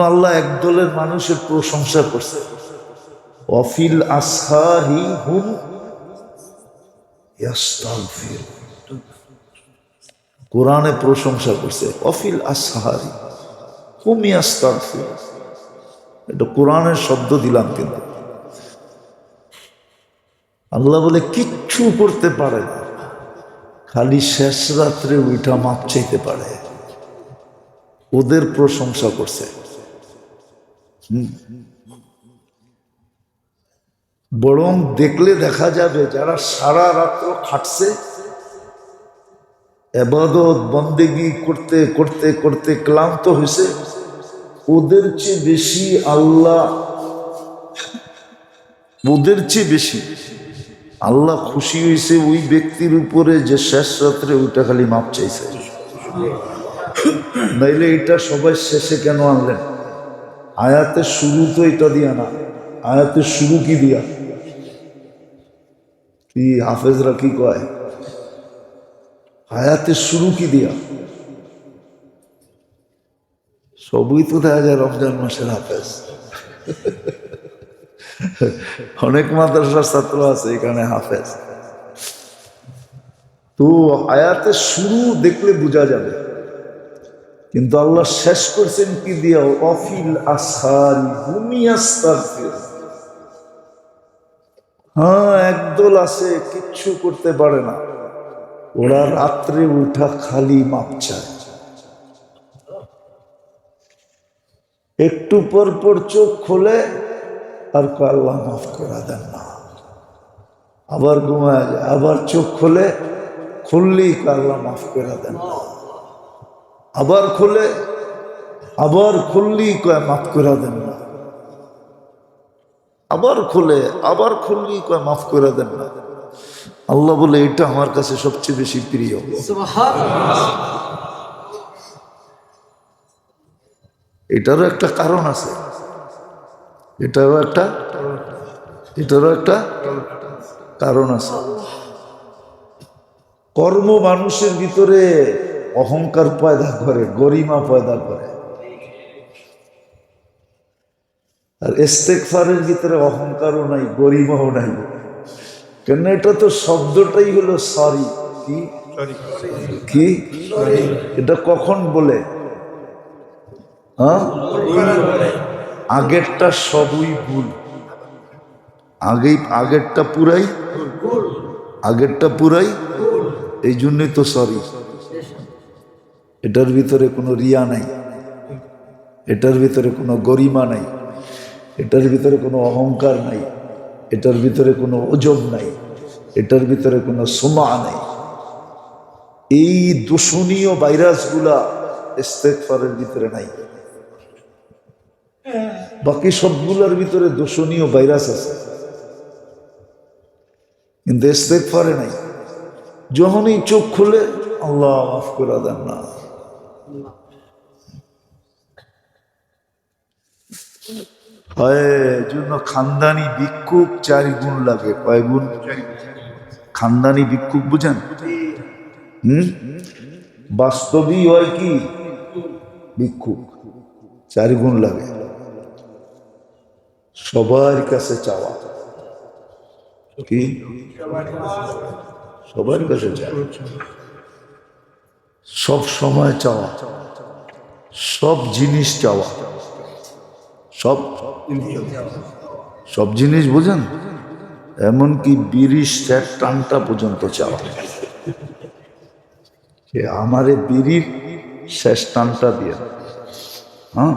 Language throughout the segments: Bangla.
আল্লাহ একদলের মানুষের প্রশংসা করছে অফিল আসহারি হুম। কোরআনে প্রশংসা করছে অফিল আসহারি হুম ইয়াস্তাগফির। এটা কোরআনের শব্দ দিলাম কিন্তু আল্লাহ বলে কিচ্ছু করতে পারে না, খালি শেষ রাত্রে উইটা মাপ চাইতে পারে ওদের প্রশংসা করছে। বরং দেখলে দেখা যাবে যারা সারা রাত্র খাটছে, এবাদত, বন্দেগি করতে করতে করতে ক্লান্ত হয়েছে, ওদের চেয়ে বেশি আল্লাহ, ওদের চেয়ে বেশি। আল্লাহ খুশি হয়েছে ওই ব্যক্তির উপরে যে শেষ রাত্রে ওইটা খালি মাপ চাইছে। নাইলে এটা সবাই শেষে কেন আনলেন? আয়াতের শুরু তো এটা দিয়া না, আয়াতের শুরু কি দিয়া? কি হাফেজরা কি কয়? আয়াতের শুরু কি দিয়া? সবই তো দেখা যায় রমজান মাসের হাফেজ। অনেক মাদ্রাসার ছাত্র আছে এখানে হাফেজ। তো আয়াতের শুরু দেখলে বোঝা যাবে। কিন্তু আল্লাহ শেষ করছেন কি দিয়া অফিল আসারি ভূমি আস্তাগফির। হ্যাঁ একদল আছে, কিচ্ছু করতে পারে না। ওরা রাত্রে উঠা খালি মাপ চায়। একটু পর পর চোখ খোলে, আর আল্লাহ মাফ করা দেন না। আবার ঘুমায় যায়, আবার চোখ খোলে, খুললেই আল্লাহ মাফ করে দেন না। আবার খোলে, আবার খুললেই কয় মাফ করে দেন না। আবার খোলে, আবার খুললেই কয় মাফ করে দেন না। আল্লাহ বলে, এটা আমার কাছে সবচেয়ে বেশি প্রিয়। এটারও একটা কারণ আছে। এটারও একটা এটারও একটা কারণ আছে। কর্ম মানুষের ভিতরে অহংকার পয়দা করে গরিমা পয়দা করে। আর ইস্তেকফারের ভিতরে অহংকারও নাই গরিমাও নাই। কেন এটা তো শব্দটাই হলো সরি কি? কি? এটা কখন বলে? হ্যাঁ? আগেরটা সবই ভুল। আগেই আগেরটা পুরাই? আগেরটা পুরাই? এই জন্যই তো সরি এটার ভিতরে কোনো রিয়া নাই। এটার ভিতরে কোনো গরিমা নাই। এটার ভিতরে কোনো অহংকার নাই। এটার ভিতরে কোনো ওজন নাই। এটার ভিতরে কোনো সোমা নাই। এই দূষণীয় ভাইরাসগুলা ইস্তেকফারের ভিতরে নাই। বাকি সবগুলোর ভিতরে দূষণীয় ভাইরাস আছে। কিন্তু ইস্তেকফারে নাই। যখনই চোখ খুলে, আল্লাহ মাফ করে দেন না। জন্য খানদানি ভিক্ষুক চার গুণ লাগে? কয় গুণ? খানদানি ভিক্ষুক বুঝেন? হয় কি? চার গুণ লাগে। সবার কাছে চাওয়া। কি? সবার কাছে চাওয়া। সব সময় চাওয়া, সব জিনিস চাওয়া, সব সব জিনিস বুঝেন? এমনকি বিড়ির স্যাট টানটা পর্যন্ত চাওয়া। যে আমারে বিড়ির শেষ টানটা দিয়ে হ্যাঁ?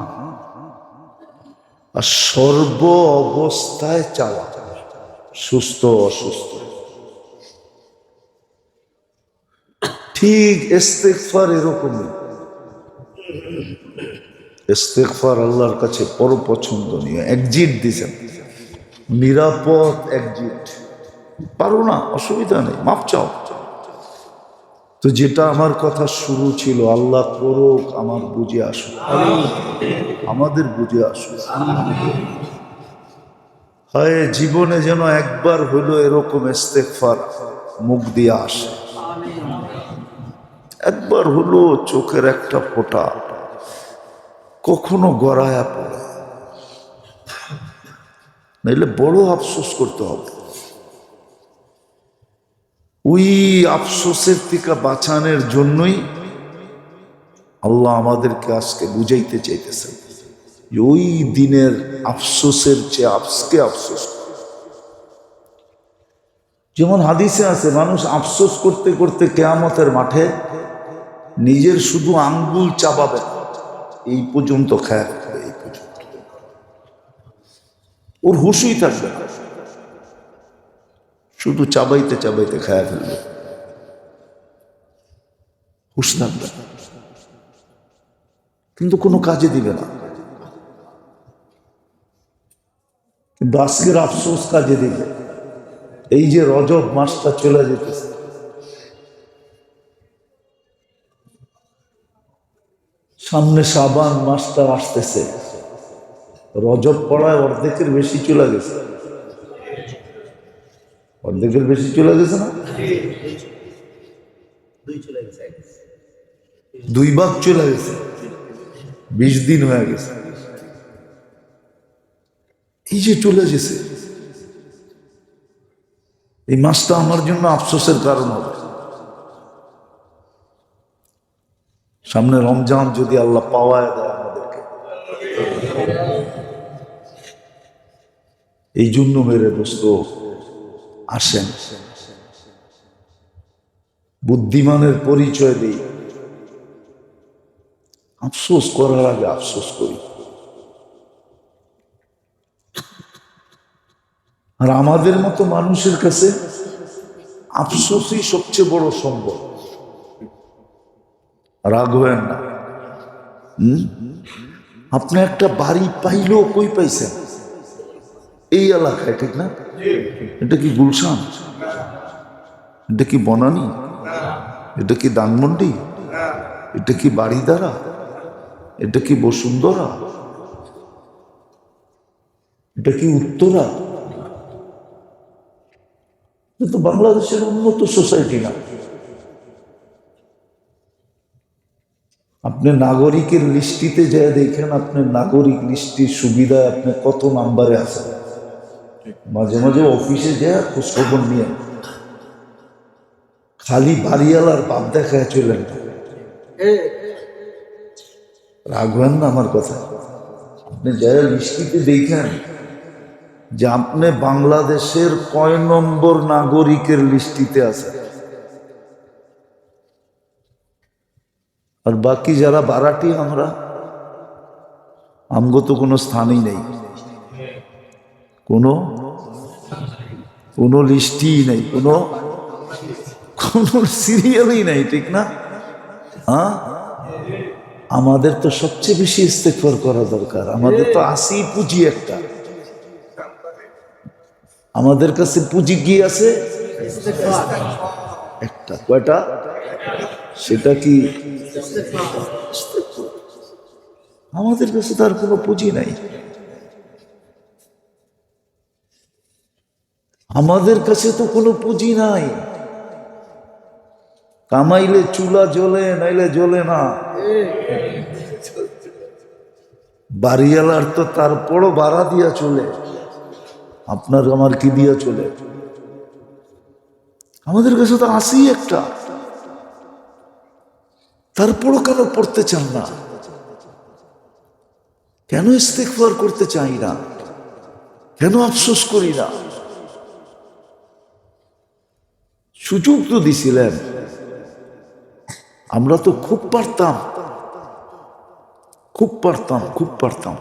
আর সর্ব অবস্থায় চাওয়া, সুস্থ অসুস্থ। ঠিক ইস্তেকফার এরকমই ইস্তেকফার আল্লাহর কাছে বড় পছন্দনীয় একজিট দিছেন নিরাপদ একজিট পারো না, অসুবিধা নেই মাপ চাও। তো যেটা আমার কথা শুরু ছিল, আল্লাহ করুক, আমার বুঝে আসুক। আমাদের বুঝে আসুক। হয়, জীবনে যেন একবার হইল এরকম ইস্তেকফার মুখ দিয়ে আসে। একবার হলো চোখের একটা ফোঁটা কখনো গড়ায়া পড়ে। নাইলে বড় আফসোস করতে হবে। ওই আফসোসের থেকে বাঁচানোর জন্যই আল্লাহ আমাদেরকে আজকে বুঝাইতে চাইতেছেন যে ওই দিনের আফসোসের চেয়ে আফসকে আফসোস। যেমন হাদিসে আছে, মানুষ আফসোস করতে করতে কেয়ামতের মাঠে নিজের শুধু আঙ্গুল চাবাবে না। এই পর্যন্ত খায় এই পর্যন্ত। ওর হুশুই থাকবে শুধু চাবাইতে চাবাইতে খায়া ফেলবে হুশ থাকবে কিন্তু কোনো কাজে দিবে না। কিন্তু আফসোস কাজে দিবে। এই যে রজব মাসটা চলে যেতেছে। সামনে সাবান মাসটা আসতেছে। রজব পড়ায় অর্ধেকের বেশি চলে গেছে। অর্ধেকের বেশি চলে গেছে না? দুই ভাগ চলে গেছে। বিশ দিন হয়ে গেছে। এই যে চলে গেছে। এই মাসটা আমার জন্য আফসোসের কারণ হবে। সামনে রমজান যদি আল্লাহ পাওয়ায় দেয় আমাদেরকে। এই জন্য মেরে দোস্ত, আসেন। বুদ্ধিমানের পরিচয় দিই। আফসোস করার আগে আফসোস করি। আর আমাদের মতো মানুষের কাছে আফসোসই সবচেয়ে বড় সম্ভব রাগ হবেন না। হুম? আপনি একটা বাড়ি পাইলেও কই পাইছেন? এই এলাকায় ঠিক না? এটা কি গুলশান? এটা কি বনানী? এটা কি দানমন্ডি এটা কি বাড়িদারা? এটা কি বসুন্ধরা? এটা কি উত্তরা? এটা তো বাংলাদেশের উন্নত সোসাইটি না। আপনি নাগরিকের লিস্টিতে যায় দেখেন আপনার নাগরিক লিস্টির সুবিধায় আপনি কত নাম্বারে আছেন। মাঝে মাঝে অফিসে যায় খোঁজখবর নিয়ে। খালি বাড়িওয়ালার বাপ দেখায় চলেন না। রাখবেন না আমার কথা। আপনি যারা লিস্টিতে দেখেন যে আপনি বাংলাদেশের কয় নম্বর নাগরিকের লিস্টিতে আছেন। আর বাকি যারা বারাটি আমরা, আমগো তো কোনো স্থানই নেই। কোনো কোনো লিস্টই নেই। কোনো কোনো সিরিয়ালই নেই, ঠিক না? হ্যাঁ? আমাদের তো সবচেয়ে বেশি ইস্তেকফার করা দরকার। আমাদের তো আসি পুঁজি একটা। আমাদের কাছে পুঁজি কি আছে? একটা। কয়টা? সেটা কি আমাদের কাছে তার কোনো পুঁজি নাই। আমাদের কাছে তো কোনো পুঁজি নাই। কামাইলে চুলা জ্বলে, নাইলে জ্বলে না। বাড়িওয়ালার তো তারপরও বাড়া দিয়া চলে। আপনার আমার কি দিয়া চলে? আমাদের কাছে তো আসি একটা। তারপরও কেন পড়তে চান না? কেন ইস্তেকবার করতে চাই না? কেন আফসোস করি না? সুযোগ তো দিছিলেন। আমরা তো খুব পারতাম। খুব পারতাম খুব পারতাম।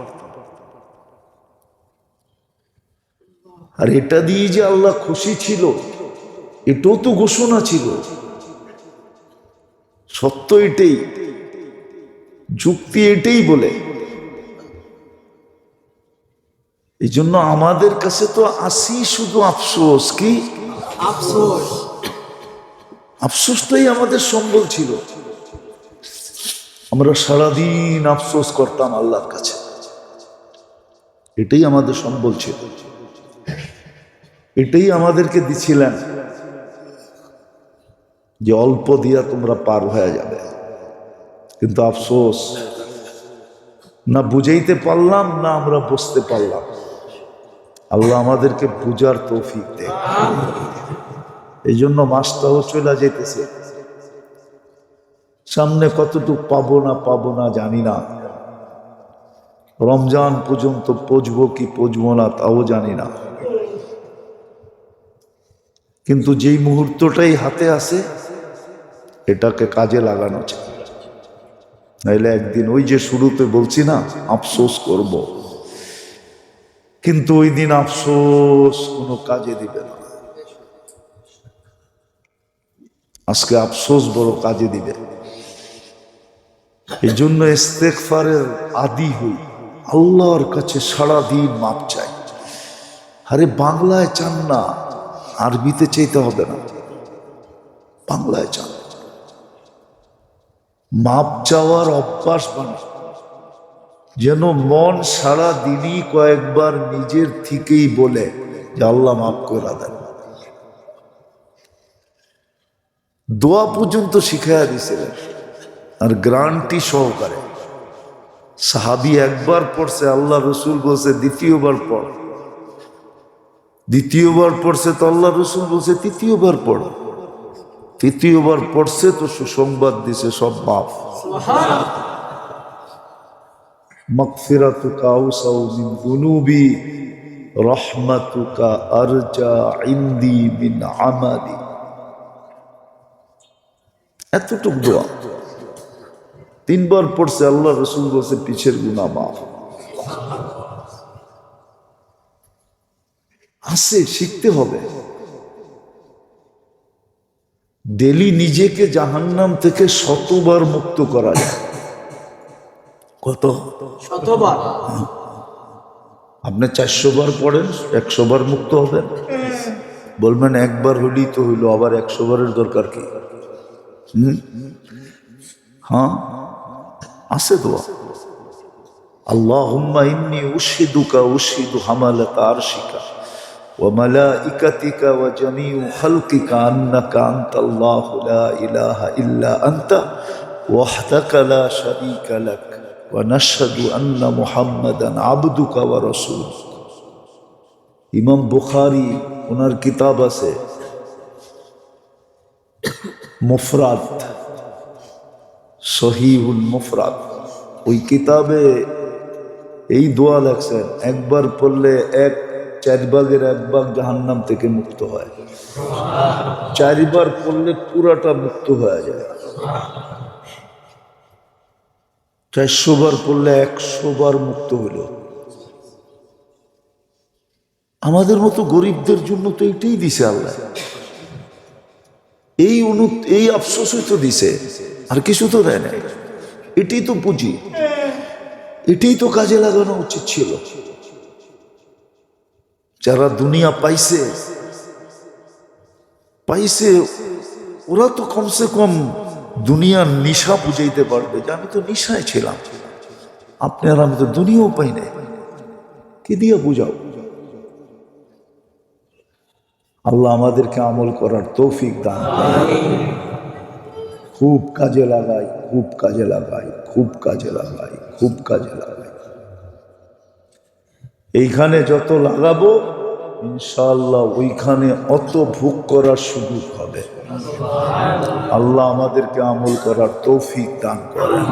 আর এটা দিয়ে যে আল্লাহ খুশি ছিল, এটাও তো ঘোষণা ছিল। সত্য এটাই। যুক্তি এটাই বলে। এই জন্য আমাদের কাছে তো আসি শুধু আফসোস কি? আফসোস। আফসোসটাই আমাদের সম্বল ছিল। আমরা সারাদিন আফসোস করতাম আল্লাহর কাছে। এটাই আমাদের সম্বল ছিল। এটাই আমাদেরকে দিছিলেন। যে অল্প দিয়া তোমরা পার হয়ে যাবে। কিন্তু আফসোস, না বুঝাইতে পারলাম, না আমরা বুঝতে পারলাম। আল্লাহ আমাদেরকে বুঝার তৌফিক দেয় এই জন্য মাসটাও চলে যেতেছে সামনে কতটুকু পাবো না পাবো না জানি না। রমজান পর্যন্ত পচবো কি পচবো না তাও জানি না। কিন্তু যেই মুহূর্তটাই হাতে আসে এটাকে কাজে লাগানো চাই। নাইলে একদিন ওই যে শুরুতে বলছি না, আফসোস করব। কিন্তু ওই দিন আফসোস কোনো কাজে দিবে না। আজকে আফসোস বড় কাজে দিবে। এই জন্য ইস্তেকফারের আদি হই। আল্লাহর কাছে সারা দিন মাপ চাই। আরে বাংলায় চান না, আরবিতে চাইতে হবে না। বাংলায় চান। মাপ চাওয়ার অভ্যাস মানুষ যেন মন সারা দিনই কয়েকবার নিজের থেকেই বলে যে, আল্লাহ মাফ করে দেন। দোয়া পর্যন্ত শিখাইয়া দিয়েছিলেন আর গ্রান্টি সহকারে। সাহাবি একবার পড়ছে, আল্লাহ রসুল বলছে, দ্বিতীয়বার পড়। দ্বিতীয়বার পড়ছে তো আল্লাহ রসুল বলছে, তৃতীয়বার পড়। তৃতীয়বার পড়ছে তো সুসংবাদ দিছে সব বাপ। মিন আমালি। এতটুক দোয়া। তিনবার পড়ছে, আল্লাহ রসুল বলছে, পিছের গুণা মাফ। আছে, শিখতে হবে। ডেলি নিজেকে জাহান্নাম থেকে শতবার মুক্ত করা যায়। কত? শতবার। আপনি চারশো বার পড়েন একশো বার মুক্ত হবেন। বলবেন একবার হলেই তো হইল আবার একশো বারের দরকার কি? হ্যাঁ? আছে তো আল্লাহ ইন্নি উশিদুকা উশিদু হামালাকা তার শিকা وملائكتك وجميع خلقك أنك أنت الله لا إله إلا أنت وحدك لا شريك لك ونشهد أن محمدا عبدك ورسولك ইমাম বুখারি ওনার কিতাব আছে মুফরাত সহিহুল মুফরাত ওই কিতাবে এই দোয়া লেখছেন একবার পড়লে এক চার ভাগের এক ভাগ জাহান্নাম থেকে মুক্ত হয়। চারবার পড়লে পুরাটা মুক্ত হয়ে যায়। চারশো বার পড়লে একশো বার মুক্ত হইল। আমাদের মতো গরিবদের জন্য তো এটাই দিছে আল্লাহ। এই অনু এই আফসোসই তো দিছে, আর কিছু তো দেয় না এটাই তো পুঁজি। এটাই তো কাজে লাগানো উচিত ছিল। যারা দুনিয়া পাইছে পাইছে, ওরা তো কমসে কম দুনিয়ার নিশা বুঝাইতে পারবে যে আমি তো নিশায় ছিলাম। আপনি আর আমি তো দুনিয়াও পাই নাই। কি দিয়ে বুঝাও? আল্লাহ আমাদেরকে আমল করার তৌফিক দান খুব কাজে লাগাই, খুব কাজে লাগাই, খুব কাজে লাগাই, খুব কাজে লাগাই। এইখানে যত লাগাবো ইনশাআল্লাহ ওইখানে অত ভোগ করার সুযোগ হবে। আল্লাহ আমাদেরকে আমল করার তৌফিক দান করেন।